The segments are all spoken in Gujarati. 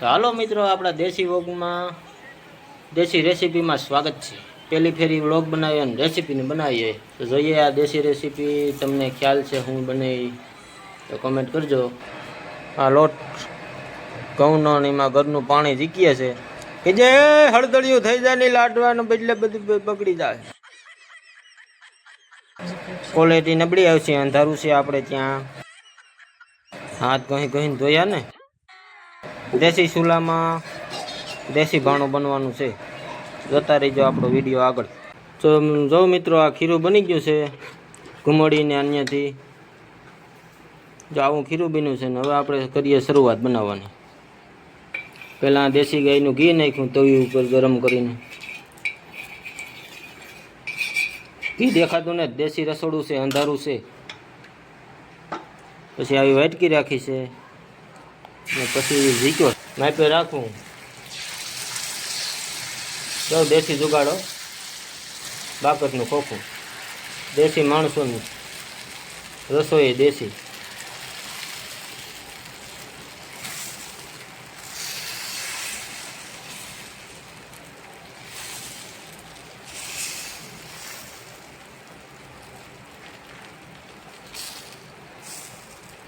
તો હાલો મિત્રો, આપણા દેશી વોગમાં, દેશી રેસીપીમાં સ્વાગત છે. પહેલી ફેરી વ્લોગ બનાવીએ અને રેસીપીને બનાવીએ. તો જોઈએ આ દેશી રેસીપી, તમને ખ્યાલ છે, હું બનાવી. તો કમેન્ટ કરજો. આ લોટ ઘઉંનો અને એમાં ઘરનું પાણી જીકીએ છે. કે જે હળદળિયું થઈ જાય નહીં લાડવાનું બદલે બધું બગડી જાય. ક્વોલિટી નબળી આવશે, અંધારું છે આપણે ત્યાં. હાથ કહી કહીને ધોયા ને? દેશી ચૂલામાં દેશી ભાણું બનવાનું છે. જોતા રહીજો આપણો વીડિયો આગળ. તો જો મિત્રો આ ખીરું બની ગયું છે, ઘુમડીને અન્યથી. જો આવું ખીરું બન્યું છે ને, હવે આપણે કરીએ શરૂઆત બનાવવાની. પહેલાં દેશી ગાયનું ઘી નાખ્યું, તવી ઉપર ગરમ કરીને. ઘી દેખાતું ને દેશી રસોડું છે, અંધારું છે. પછી આવી વાટકી રાખી છે. ને પછી ઝીક્યો. માપે રાખું. જો દેશી જુગાડો. બાકતનું ખોખું. દેશી માણસોનું. રસોઈ દેશી.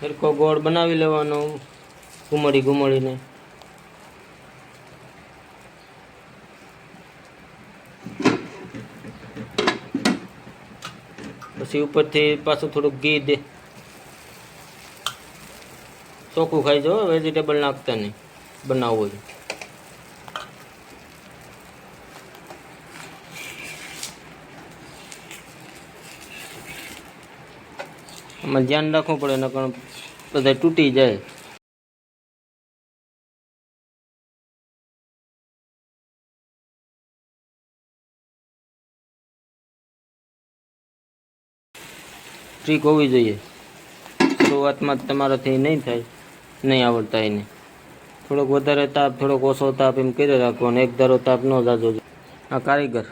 સરખો ગોળ બનાવી લેવાનો. ઘુમડી ઘુમડીને. પછી ઉપરથી પાછું થોડુંક ઘી દે. ચોખ્ખું ખાઈ જો વેજીટેબલ નાખતા નહીં, બનાવવું હોય આમાં ધ્યાન રાખવું પડે, નકર બધા તૂટી જાય. ટ્રીક હોવી જોઈએ. શરૂઆતમાં તમારાથી નહીં થાય, નહીં આવડતા એને. થોડોક વધારે તાપ, થોડોક ઓછો તાપ એમ કરી રાખવાનો. એક ધારો તાપ ન જાજો. આ કારીગર.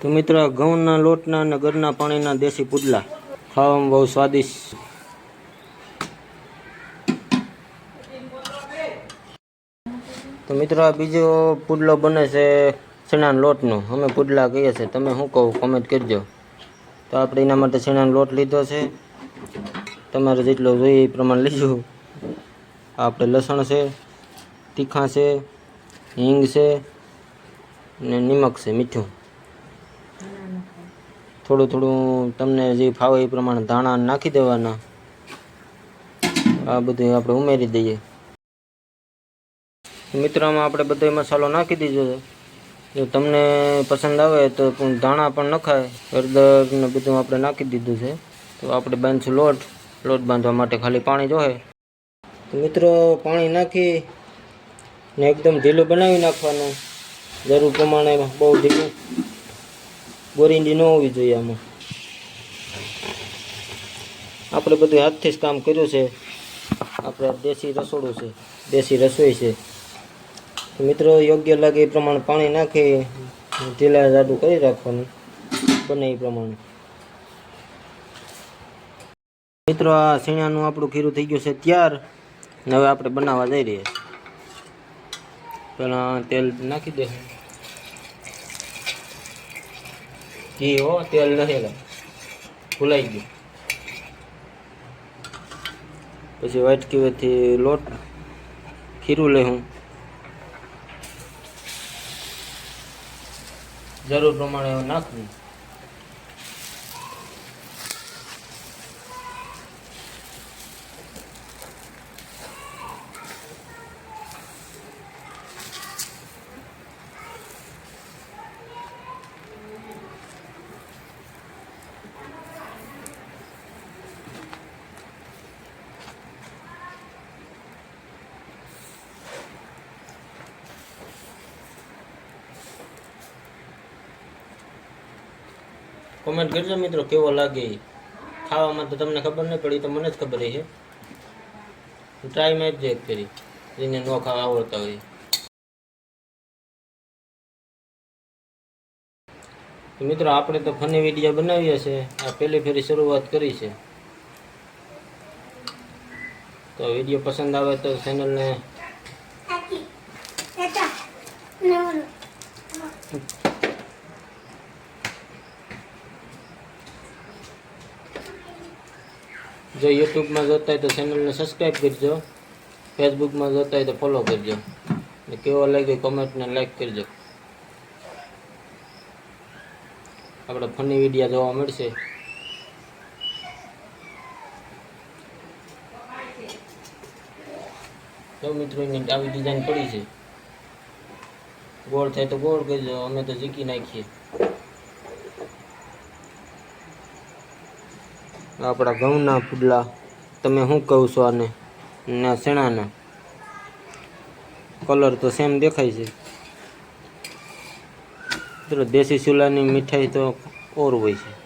તો મિત્રો ઘઉંના લોટના અને ઘરના પાણીના દેશી પુડલા. ખાવામાં બહુ સ્વાદિષ્ટ. તો મિત્રો બીજો પુડલો બને છે ચણાના લોટનો. અમે પુડલા કહીએ છીએ. તમે શું કહો કોમેન્ટ કરજો. તો આપણે એના માટે ચણાનો લોટ લીધો છે. તમારે જેટલો જોઈએ એ પ્રમાણે લીધું આપણે લસણ છે, તીખા છે, હિંગ છે ને નિમક છે, મીઠું. થોડું થોડું તમને જે ફાવે એ પ્રમાણે ધાણા નાખી દેવાના. આ બધું આપણે ઉમેરી દઈએ. મિત્રોમાં આપણે બધો મસાલો નાખી દીધો છે. જો તમને પસંદ આવે તો ધાણા પણ નખાય, હળદર ને બધું આપણે નાખી દીધું છે. તો આપણે બાંધશું લોટ લોટ બાંધવા માટે ખાલી પાણી જોહે તો મિત્રો, પાણી નાખી ને એકદમ ઢીલું બનાવી નાખવાનું. જરૂર પ્રમાણે બહુ ઢીલું બોરિંડી ન હોવી જોઈએ આમાં. આપણે બધું હાથથી જ કામ કર્યું છે. આપણે દેશી રસોડું છે, દેશી રસોઈ છે. મિત્રો, યોગ્ય લાગે એ પ્રમાણે પાણી નાખી, ઢીલા જાડું કરી રાખવાનું, બને એ પ્રમાણે. મિત્રો, આ શીણાનું આપણું ખીરું થઈ ગયું છે ત્યાર હવે આપણે બનાવવા જઈ રહ્યા છીએ. પહેલાં તેલ નાખી દે. ઘી હો, તેલ નહીં ભૂલાઈ ગયું. પછી વાટકીથી લોટ, ખીરું લઈ હું. જરૂર પ્રમાણે નાખવું. કોમેન્ટ કરજો મિત્રો, કેવો લાગે? ખાવામાં તો તમને ખબર નહીં પડી, તો મને જ ખબર છે ટ્રાય મેં જ એક કરી, જેને ન ખાવા આવડતા હોય. મિત્રો, આપણે તો ફની વીડિયો બનાવીએ છે આ પહેલી ફેરી શરૂઆત કરી છે. તો વીડિયો પસંદ આવે તો ચેનલને જો યુટ્યુબમાં જોતા હોય તો ચેનલને સબસ્ક્રાઈબ કરજો. ફેસબુકમાં જોતા હોય તો ફોલો કરજો. ને કેવો લાગ્યો કોમેન્ટને લાઈક કરજો. આપણે ફની વિડીયા જોવા મળશે. તો મિત્રો, એની આવી ડિઝાઇન પડી છે. ગોળ થાય તો ગોળ કરજો. અમે તો ઝીકી નાખીએ. આપણા ઘઉંના પુડલા, તમે શું કહો છો આને? ના ચણાના કલર તો સેમ દેખાય છે. દેશી ચૂલાની મીઠાઈ તો ઓર હોય છે.